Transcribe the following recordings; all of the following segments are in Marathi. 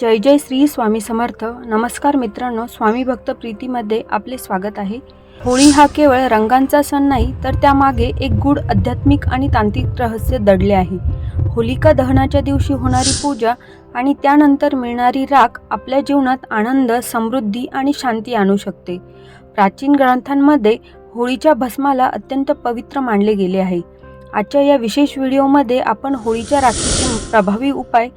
जय जय श्री स्वामी समर्थ. नमस्कार मित्रांनो स्वामी भक्त प्रीतीमध्ये आपले स्वागत आहे. होळी हा केवळ रंगांचा सण नाही तर त्यामागे एक गूढ आध्यात्मिक आणि तांत्रिक रहस्य दडले आहे. होलिका दहनाच्या दिवशी होणारी पूजा आणि त्यानंतर मिळणारी राख आपल्या जीवनात आनंद समृद्धी आणि शांती आणू शकते. प्राचीन ग्रंथांमध्ये होळीच्या भस्माला अत्यंत पवित्र मानले गेले आहे. आजच्या या विशेष व्हिडिओमध्ये आपण होळीच्या राखीचे प्रभावी उपाय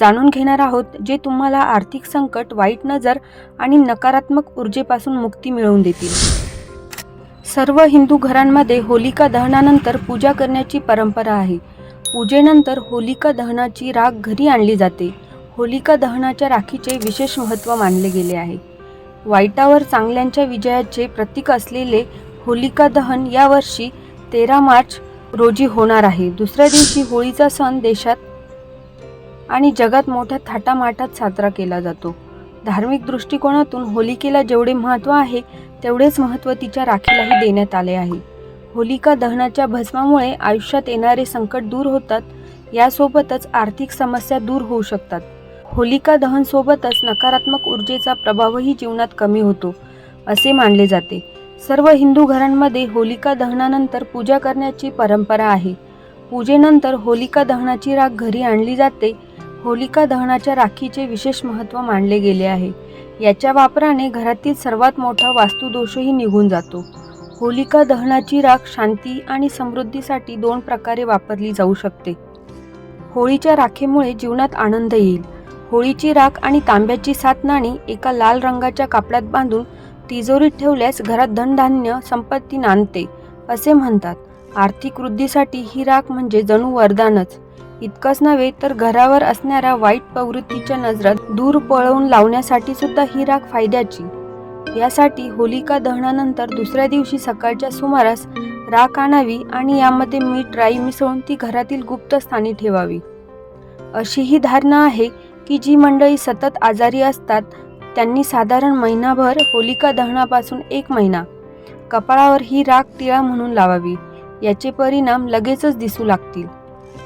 जाणून घेणार आहोत जे तुम्हाला आर्थिक संकट वाईट नजर आणि नकारात्मक ऊर्जेपासून मुक्ती मिळवून देतील. सर्व हिंदू घरांमध्ये होलिका दहनानंतर पूजा करण्याची परंपरा आहे. पूजेनंतर होलिका दहनाची राख घरी आणली जाते. होलिका दहनाच्या राखीचे विशेष महत्त्व मानले गेले आहे. वाईटावर चांगल्यांच्या विजयाचे प्रतीक असलेले होलिका दहन यावर्षी तेरा मार्च रोजी होणार आहे. दुसऱ्या दिवशी होळीचा सण देशात आणि जगात मोठ्या थाटामाटात साजरा केला जातो. धार्मिक दृष्टिकोनातून होलिकेला जेवढे महत्त्व आहे तेवढेच महत्त्व तिच्या राखीलाही देण्यात आले आहे. होलिका दहनाच्या भस्मामुळे आयुष्यात येणारे संकट दूर होतात यासोबतच आर्थिक समस्या दूर होऊ शकतात. होलिका दहनसोबतच नकारात्मक ऊर्जेचा प्रभावही जीवनात कमी होतो असे मानले जाते. सर्व हिंदू घरांमध्ये होलिका दहनानंतर पूजा करण्याची परंपरा आहे. पूजेनंतर होलिका दहनाची राख घरी आणली जाते. होलिका दहनाच्या राखीचे विशेष महत्त्व मानले गेले आहे. याच्या वापराने घरातील सर्वात मोठा वास्तुदोषही निघून जातो. होलिका दहनाची राख शांती आणि समृद्धीसाठी दोन प्रकारे वापरली जाऊ शकते. होळीच्या राखेमुळे जीवनात आनंद येईल. होळीची राख आणि तांब्याची सात नाणी एका लाल रंगाच्या कापडात बांधून तिजोरीत ठेवल्यास घरात धनधान्य संपत्ती नांदते असे म्हणतात. आर्थिक वृद्धीसाठी ही राख म्हणजे जणू वरदानच इतकंच नव्हे तर घरावर असणाऱ्या वाईट प्रवृत्तीच्या नजरात दूर पळवून लावण्यासाठी सुद्धा ही राख फायद्याची. यासाठी होलिका दहनानंतर दुसऱ्या दिवशी सकाळच्या सुमारास राख आणावी आणि यामध्ये मीठ राई मिसळून ती घरातील गुप्त स्थानी ठेवावी. अशी ही धारणा आहे की जी मंडळी सतत आजारी असतात त्यांनी साधारण महिनाभर होलिका दहनापासून एक महिना कपाळावर ही राख टिळा म्हणून लावावी याचे परिणाम लगेचच दिसू लागतील.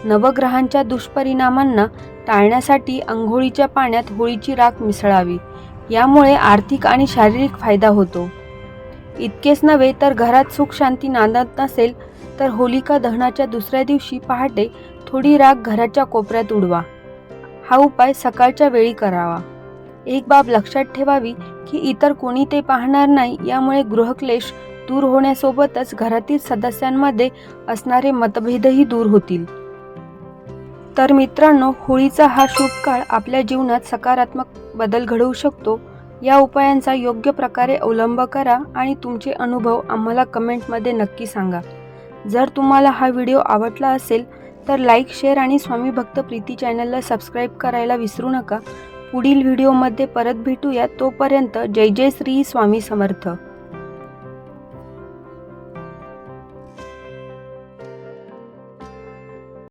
नवग्रहांच्या दुष्परिणामांना टाळण्यासाठी अंघोळीच्या पाण्यात होळीची राख मिसळावी यामुळे आर्थिक आणि शारीरिक फायदा होतो. इतकेच नव्हे तर घरात सुख शांती नांदत नसेल तर होलिका दहनाच्या दुसऱ्या दिवशी पहाटे थोडी राख घराच्या कोपऱ्यात उडवा. हा उपाय सकाळच्या वेळी करावा. एक बाब लक्षात ठेवावी की इतर कोणी ते पाहणार नाही यामुळे गृहक्लेश दूर होण्यासोबतच घरातील सदस्यांमध्ये असणारे मतभेदही दूर होतील. तर मित्रांनो होळीचा हा शुभ काळ आपल्या जीवनात सकारात्मक बदल घडवू शकतो. या उपायांचा योग्य प्रकारे अवलंब करा आणि तुमचे अनुभव आम्हाला कमेंटमध्ये नक्की सांगा. जर तुम्हाला हा व्हिडिओ आवडला असेल तर लाईक शेअर आणि स्वामी भक्त प्रीती चॅनलला सबस्क्राईब करायला विसरू नका. पुढील व्हिडिओमध्ये परत भेटूया. तोपर्यंत जय जय श्री स्वामी समर्थ.